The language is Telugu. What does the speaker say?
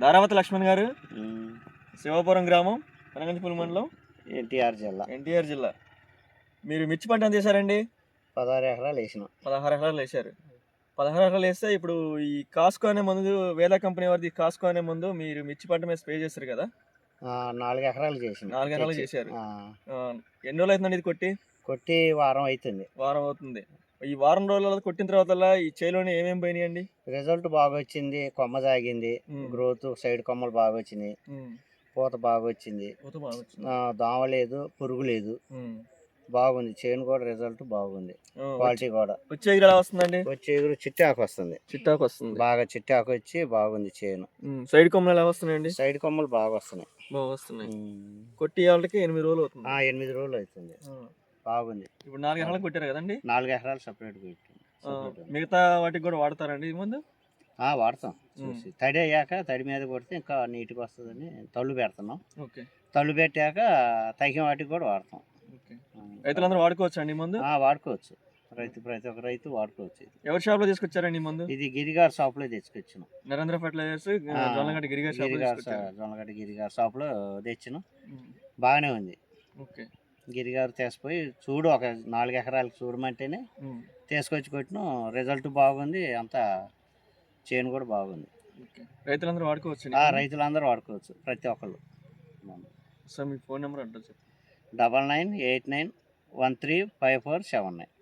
దారావతి లక్ష్మణ్ గారు శివపురం గ్రామం పనగంచిపల్లి మండలం ఎన్టీఆర్ జిల్లా. ఎన్టీఆర్ జిల్లా. మీరు మిర్చి పంట ఎంత చేశారండి? పదహారు ఎకరాలు వేసినాం. పదహారు ఎకరాలు వేశారు. పదహారు ఎకరాలు వేస్తే ఇప్పుడు ఈ కాస్కో అనే మందు వేల కంపెనీ వారిది కాస్కో అనే మందు మీరు మిర్చి పంట మీద స్ప్రే చేస్తారు కదా? నాలుగు ఎకరాలు చేసినాం. నాలుగు ఎకరాలు. చేశారు. ఎన్ని రోజులు అవుతుందండి ఇది కొట్టి? కొట్టి వారం అవుతుంది. వారం అవుతుంది. ఈ వారం రోజుల కొట్టిన తర్వాత ఈ చేలోని ఏమేమి పోయినాయండి? రిజల్ట్ బాగా వచ్చింది కొమ్మ సాగింది గ్రోత్ సైడ్ కొమ్మలు బాగా వచ్చినాయి ఉమ్, పూత బాగా వచ్చింది పూత బాగా వచ్చింది. దోమ లేదు పురుగు లేదు. బాగుంది చేను కూడా రిజల్ట్ బాగుంది. క్వాలిటీ కూడా. వచ్చే ఎగురు ఎలా వస్తుందండి? వచ్చి ఎగురు చిట్టాకు వస్తుంది. చిట్టాకు వస్తుంది. బాగా చిట్టాకు వచ్చి బాగుంది చేను. సైడ్ కొమ్మలు ఎలా వస్తున్నాయండి? సైడ్ కొమ్మలు బాగా వస్తున్నాయి బాగా వస్తున్నాయి. కొట్టి వాళ్ళకి ఎనిమిది రోజులు అవుతుంది. ఆ, ఎనిమిది రోజులు అవుతుంది. బాగుంది. ఇప్పుడు నాలుగు ఎకరాలు కొట్టారు కదండి? నాలుగు ఎకరాలు సపరేట్ పెట్టి మిగతా వాటికి కూడా వాడతారండి ఇది ముందు? వాడతాం. చూసి తడి అయ్యాక తడి మీద కొడితే ఇంకా నీట్గా వస్తుందని తళ్ళు పెడుతున్నాం. ఓకే. తళ్ళు పెట్టాక తగిన వాటికి కూడా వాడతాం. రైతులందరూ వాడుకోవచ్చు అండి మందు? వాడుకోవచ్చు. రైతు ప్రతి ఒక్క రైతు వాడుకోవచ్చు. ఎవరి షాప్లో తీసుకొచ్చారండి ఈ మందు? ఇది గిరిగారు షాప్లో తెచ్చుకొచ్చినాం. నరేంద్ర ఫర్టిలైజర్స్ జొన్నగడ్డ గిరిగారి షాప్లో గిరిగారు జొన్నగడ్డ గిరిగారు షాప్లో తెచ్చినాం. ఉమ్, బాగానే ఉంది. ఓకే. గిరిగారు తీసుకుపోయి చూడు ఒక నాలుగు ఎకరాలకు చూడమంటేనే తీసుకొచ్చి కొట్టినాం. రిజల్ట్ బాగుంది అంతా చేను కూడా బాగుంది. రైతులందరూ వాడుకోవచ్చు ఆ, రైతులందరూ వాడుకోవచ్చు ప్రతి ఒక్కళ్ళు. సార్ మీ ఫోన్ నెంబర్ చెప్పండి. Double nine eight nine one three five four seven nine.